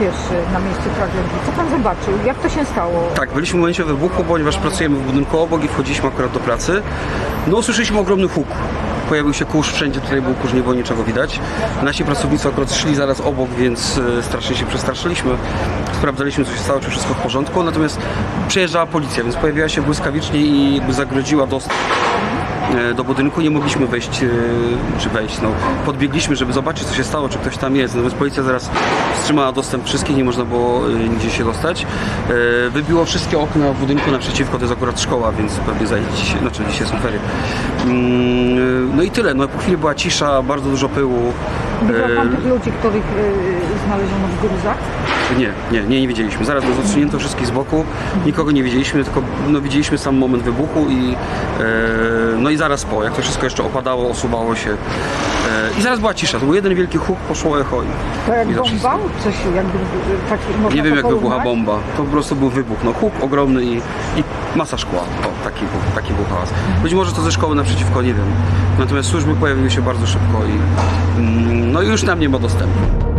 pierwszy na miejscu tragedii? Co pan zobaczył? Jak to się stało? Tak, byliśmy w momencie wybuchu, ponieważ pracujemy w budynku obok i wchodziliśmy akurat do pracy. No usłyszeliśmy ogromny huk. Pojawił się kurz, wszędzie tutaj był kurz, nie było niczego widać. Nasi pracownicy akurat szli zaraz obok, więc e, strasznie się przestraszyliśmy. Sprawdzaliśmy, co się stało, czy wszystko w porządku. Natomiast przyjeżdżała policja, więc pojawiła się błyskawicznie i jakby zagrodziła dostęp do budynku. Nie mogliśmy wejść, e, czy wejść, no podbiegliśmy, żeby zobaczyć, co się stało, czy ktoś tam jest. Natomiast policja zaraz wstrzymała dostęp wszystkich, nie można było e, nigdzie się dostać. E, Wybiło wszystkie okna w budynku naprzeciwko, to jest akurat szkoła, więc pewnie się, znaczy dzisiaj są ferie. Mm, No i tyle, no po chwili była cisza, bardzo dużo pyłu. Widział pan E, tych ludzi, których y, znaleziono w gruzach? nie, nie, nie, nie widzieliśmy. Zaraz nas odsunięto wszystkich z boku. Nikogo nie widzieliśmy, tylko no, widzieliśmy sam moment wybuchu i e, no i zaraz po, jak to wszystko jeszcze opadało, osuwało się. E, I zaraz była cisza. To był jeden wielki huk, poszło echo i, To jak i za wszystko. bomba? Coś jakby y, taki można Nie wiem to jak wybucha porównać? bomba. To po prostu był wybuch. No huk ogromny i, i masa szkła. O, taki, był- taki był hałas. Być może to ze szkoły naprzeciwko, nie wiem. Natomiast służby pojawiły się bardzo szybko i mm, no już tam nie ma dostępu.